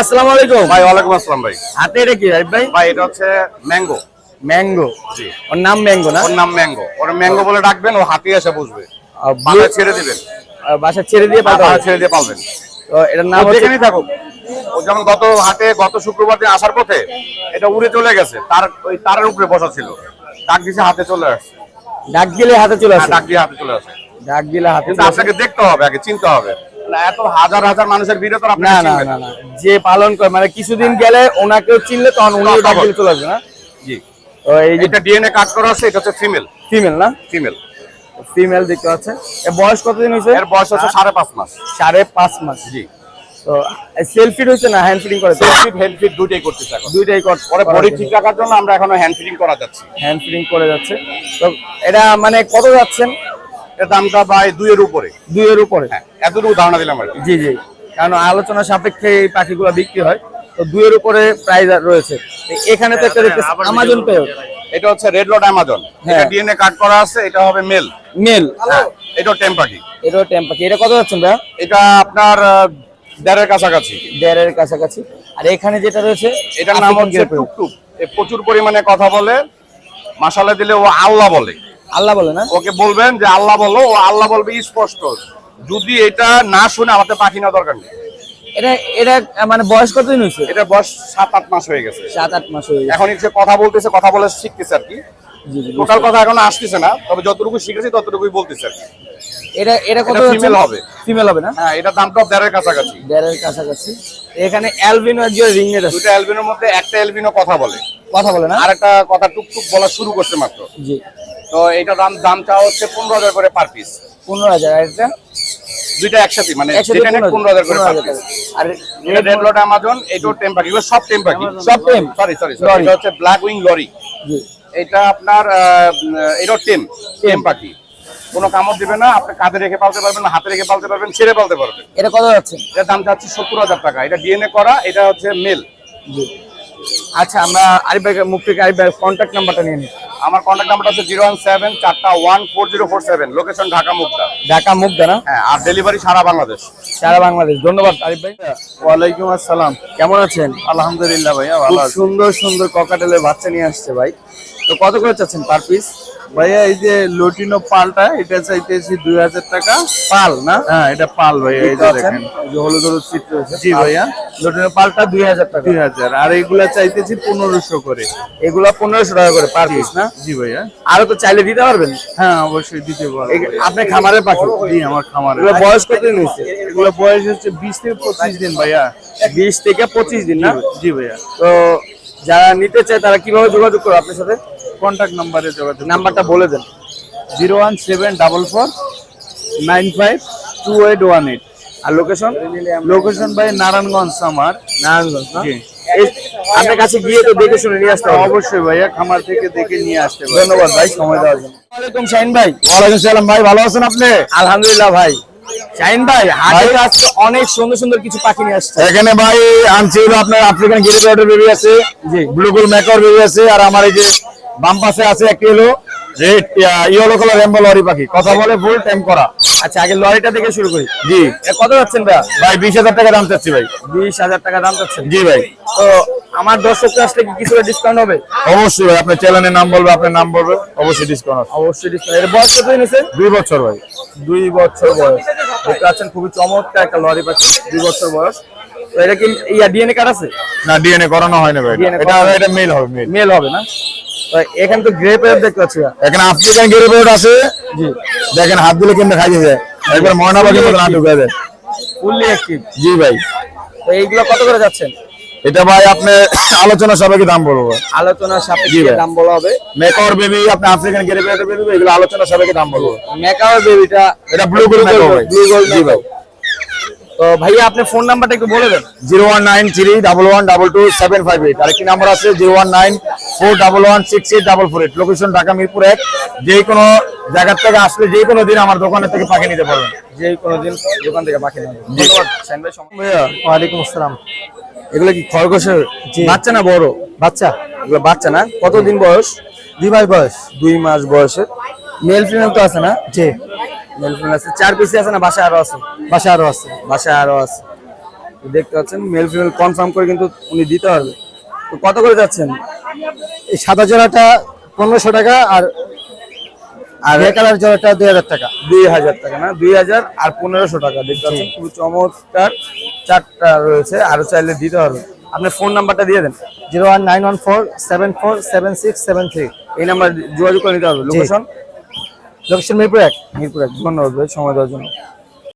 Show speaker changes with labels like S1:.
S1: আসসালামু আলাইকুম।
S2: ভাই ওয়ালাইকুম আসসালাম ভাই।
S1: হাতে এটা কি ভাই?
S2: ভাই এটা হচ্ছে ম্যাঙ্গো।
S1: ম্যাঙ্গো?
S2: জি।
S1: ওর নাম ম্যাঙ্গো না?
S2: ওর নাম ম্যাঙ্গো। ওর ম্যাঙ্গো বলে ডাকবেন ও হাতি এসে বাসায়
S1: blue-
S2: ছেড়ে দিবেন।
S1: বাসা ছেড়ে দিয়ে পাঠাও
S2: বাসায় ছেড়ে দিয়ে পালবেন।
S1: তো এটার নাম
S2: যেখানেই থাকুক। ও যেমন গত হাটে গত শুক্রবার দিন আসার পথে এটা উড়ে চলে গেছে। তার ওই তারের উপরে বসা ছিল। ডাক দিছে হাতে চলে আসছে।
S1: ডাক দিলে হাতে চলে
S2: হ্যাঁ,
S1: আসে।
S2: ডাক দিয়ে হাতে চলে আসে।
S1: ডাক দিলে হাতে
S2: আপনাকে দেখতে হবে আগে চিনতে হবে। না, এত হাজার হাজার মানুষের ভিড়ে তো আপনি
S1: না না না। না যে পালন করে মানে কিছুদিন গেলে ওনাকেও চিনলে তখন ডাক চলে আসবে না?
S2: জি।
S1: তো এই যে
S2: এটা ডিএনএ কাট করা আছে এটা হচ্ছে ফিমেল
S1: ফিমেল না?
S2: ফিমেল
S1: ফিমেল দেখতে এর বয়স কতদিন হয়েছে?
S2: এর বয়স হচ্ছে সাড়ে পাঁচ মাস।
S1: সাড়ে পাঁচ মাস।
S2: জি।
S1: তো হয়েছে না হ্যান্ড ফিটিং করে?
S2: ফিট দুইটাই করতেছে এখন।
S1: দুইটাই
S2: পরে বডি ঠিক রাখার জন্য আমরা এখনও হ্যান্ড ফিটিং করা যাচ্ছি।
S1: হ্যান্ড ফিটিং করে যাচ্ছে। তো এটা মানে কত যাচ্ছেন?
S2: এর দামটা প্রায় দুইয়ের উপরে।
S1: দুইয়ের উপরে।
S2: হ্যাঁ। এতটুকু ধারণা দিলাম আর
S1: জি জি। কারণ আলোচনা সাপেক্ষে এই পাখিগুলো বিক্রি হয়। তো দুইয়ের উপরে প্রাইস রয়েছে। এখানে তো একটা আমাজন পে
S2: এটা হচ্ছে রেড লট আমাজন
S1: হ্যাঁ।
S2: এটা ডিএনএ কাট করা আছে এটা হবে মেল
S1: মেল
S2: এটা টেম পাখি।
S1: এটাও টেম্পাকি এটা কত যাচ্ছেন ভাইয়া?
S2: এটা আপনার আহ, দেড়ের কাছাকাছি।
S1: দেড়ের কাছাকাছি। আর এখানে যেটা রয়েছে
S2: এটার নাম হচ্ছে টুকটুক। এ প্রচুর পরিমাণে কথা বলে মাসালা দিলে ও আল্লাহ বলে।
S1: আল্লাহ বলে না?
S2: ওকে বলবেন যে আল্লাহ বলো ও আল্লাহ বলবে স্পষ্ট। যদি এটা না শুনে আমাদের পাখি না দরকার নেই।
S1: এটা এটা মানে বয়স কতদিন হয়েছে?
S2: এটা বয়স সাত আট মাস হয়ে গেছে।
S1: সাত আট মাস হয়ে গেছে।
S2: এখন সে কথা বলতেছে কথা বলে শিখতেছে আর কি। টোটাল কথা এখন আসতেছে না তবে যতটুকু শিখেছি ততটুকুই বলতেছে।
S1: এটা এটা কত
S2: female হবে।
S1: ফিমেল হবে না?
S2: হ্যাঁ এটা দামটা দেড়ের কাছাকাছি।
S1: দেড়ের কাছাকাছি। এখানে অ্যালবিনো আর রিংনেট আছে।
S2: দুটো অ্যালবিনোর মধ্যে একটা অ্যালবিনো কথা বলে।
S1: কথা বলে না?
S2: আর একটা কথা টুকটুক বলা শুরু করছে মাত্র।
S1: জি।
S2: তো এটা দাম দাম চাওয়া হচ্ছে পনেরো হাজার করে পার পিস
S1: পনেরো হাজার এটা?
S2: দুইটা একসাথে মানে যেটা পনেরো হাজার করে পার পিস
S1: আর
S2: এটা রেড লট অ্যামাজন এটাও টেম পাখি এগুলো সব টেম পাখি।
S1: সব tame?
S2: Sorry sorry
S1: Lorry।
S2: এটা হচ্ছে ব্ল্যাক উইং লরি।
S1: জি।
S2: এটা আপনার এটাও টেম টেম। পাখি। কোনো কামড় দিবে না আপনি কাঁধে রেখে পালতে পারবেন না হাতে রেখে পালতে পারবেন ছেড়ে পালতে পারবেন।
S1: এটা কত যাচ্ছে?
S2: এটার দাম চাচ্ছি সত্তর হাজার টাকা। এটা ডিএনএ করা এটা হচ্ছে মেল।
S1: জি। আচ্ছা আমরা আরিফ ভাই মুখ থেকে আরিফ ভাই কন্ট্যাক্ট নাম্বারটা নিয়ে নিই।
S2: আমার কন্ট্যাক্ট নাম্বারটা হচ্ছে জিরো ওয়ান সেভেন চারটা one four zero four seven location Dhaka Mugda.
S1: Dhaka Mugda না?
S2: হ্যাঁ আর ডেলিভারি সারা বাংলাদেশ।
S1: সারা বাংলাদেশ। ধন্যবাদ আরিফ ভাই।
S3: ওয়ালাইকুম আসসালাম।
S1: কেমন আছেন?
S3: আলহামদুলিল্লাহ ভাইয়া
S1: খুব
S3: ভালো
S1: সুন্দর সুন্দর ককাটেলের বাচ্চা নিয়ে আসছে ভাই। তো কত করে চাচ্ছেন পার পিস
S3: ভাইয়া এই যে লটিনো পালটা এটা চাইতেছি দুই হাজার টাকা।
S1: পাল না?
S3: হ্যাঁ এটা পাল ভাইয়া এই যে দেখেন।
S1: হলুদ হলুদ চিত্র রয়েছে।
S3: জি ভাইয়া
S1: লটিনের পালটা দুই হাজার টাকা।
S3: দুই হাজার। আর এইগুলা চাইতেছি পনেরোশো করে।
S1: এগুলা পনেরোশো টাকা করে পার পিস না?
S3: জি ভাইয়া।
S1: আরও তো চাইলে দিতে পারবেন?
S3: হ্যাঁ অবশ্যই দিতে পারব।
S1: এই-
S3: ভাইয়া।
S1: আপনি খামারের পাখি?
S3: জি আমার খামারে
S1: বয়স কতদিন হয়েছে?
S3: এগুলো বয়স হচ্ছে বিশ থেকে পঁচিশ দিন ভাইয়া।
S1: বিশ থেকে পঁচিশ দিন না?
S3: জি ভাইয়া।
S1: তো যারা নিতে চায় তারা কীভাবে যোগাযোগ করবে আপনার সাথে?
S3: কন্ট্যাক্ট নাম্বারে যোগাযোগ
S1: নাম্বারটা বলে দেন।
S3: Zero one seven double four nine five two eight one eight.
S1: আর লোকেশন
S3: লোকেশন ভাই নারায়ণগঞ্জ আমার।
S1: নারায়ণগঞ্জ আপনার কাছে গিয়ে তো দেখে শুনে নিয়ে আসতে
S3: অবশ্যই ভাইয়া খামার থেকে দেখে নিয়ে আসতে
S1: ধন্যবাদ ভাই সময় দেওয়ার জন্য। ওয়ালাইকুম শাহিন ভাই।
S3: ওয়ালাইকুম সালাম ভাই ভালো আছেন আপনি?
S1: আলহামদুলিল্লাহ ভাই। শাহিন ভাই হাটে আজকে অনেক সুন্দর সুন্দর কিছু পাখি নিয়ে আসছে।
S3: এখানে ভাই আনছি আপনার আফ্রিকান গিরিবার্ডের বেবি আছে
S1: জি।
S3: ব্লুগুল ম্যাকর বেবি আছে আর আমার এই যে বাম পাশে আছে একটি হলো red yellow colour rainbow lory পাখি। কথা বলে ফুল টাইম করা।
S1: আচ্ছা আগে লরিটা থেকে শুরু করি।
S3: জি।
S1: কত যাচ্ছেন ভাই
S3: ভাই বিশ হাজার টাকা দাম চাচ্ছি ভাই।
S1: বিশ হাজার টাকা দাম চাচ্ছেন?
S3: জি ভাই।
S1: তো আমার দর্শকরা আসলে কি কিছুটা ডিসকাউন্ট হবে?
S3: অবশ্যই ভাই আপনার চ্যানেলের নাম বলবে আপনার নাম বলবে অবশ্যই ডিসকাউন্ট
S1: অবশ্যই এর বয়স কত নিয়েছে
S3: দুই বছর ভাই।
S1: দুই বছর বয়স। দেখতে পাচ্ছেন খুবই চমৎকার একটা লরি পাচ্ছি দুই বছর বয়স। তো এটা কি ইয়া ডিএনএ কার্ড আছে?
S3: না ডিএনএ করানো হয় না ভাই এটা। এটা মেল হবে মেল
S1: হবে না? এখানে তো গ্রে পেয়ার দেখতে পাচ্ছি।
S3: এখানে আফ্রিকান গিরিবার্ড আছে।
S1: জি।
S3: দেখেন হাত দিলে কেমনে খাইয়ে যায়। একবার ময়না পাখির মতো না ঢুকে যায়
S1: ফুললি অ্যাক্টিভ
S3: জি ভাই।
S1: তো এইগুলো কত করে যাচ্ছেন?
S3: এটা ভাই আপনি আলোচনা সবাইকে দাম বলব
S1: আলোচনা সাপেক্ষে। দাম বলা হবে।
S3: মেকর বেবি আপনি আফ্রিকান গিরিবার্ড বেবি এগুলো আলোচনা সবাইকে দাম বলব।
S1: মেকাওয়ার বেবিটা
S3: এটা ব্লু গোল্ড
S1: ব্লু গোল্ড
S3: জি ভাই।
S1: তো ভাইয়া আপনি ফোন নাম্বারটা একটু বলে দেন।
S3: Zero one nine three double one double two seven five eight. আরেকটি নাম্বার আছে zero one nine four double one six eight double four eight. Location Dhaka Mirpur এক। যে কোনো জায়গার থেকে আসলে যে কোনো দিন আমার দোকানের থেকে পাখি নিতে পারবেন।
S1: যে কোনো দিন দোকান থেকে
S3: ভাইয়া
S1: ওয়ালাইকুম আসসালাম। এগুলো কি খরগোশের বাচ্চা না বড়? বাচ্চা। এগুলো বাচ্চা না? কতদিন বয়স? দুই মাস বয়স। দুই মাস বয়সের। মেল ফিমেল তো আছে না? জি। মেল ফিমেল আছে। চার পিসে আছে না? বাসায় আরও আছে? বাসায় আরও আছে। বাসায় আরও আছে। দেখতে পাচ্ছেন মেল ফিমেল কনফার্ম করে কিন্তু উনি দিতে পারবে। তো কত করে যাচ্ছেন?
S4: এই সাদা জোড়াটা পনেরোশো টাকা আর
S1: আর
S4: গ্রে কালার জোড়াটা দুই হাজার টাকা।
S1: দুই হাজার টাকা না? দুই হাজার আর পনেরোশো টাকা। দেখতে পাচ্ছেন খুব চমৎকার চারটা রয়েছে আরও চাইলে দিতে পারবে। আপনার ফোন নাম্বারটা দিয়ে দেন।
S4: Zero one nine one four seven four seven six seven three.
S1: এই নাম্বার যোগাযোগ করে নিতে হবে। লোকেশন
S4: লোকেশন মিরপুর এক।
S1: মিরপুর এক। ধন্যবাদ সময় দেওয়ার জন্য।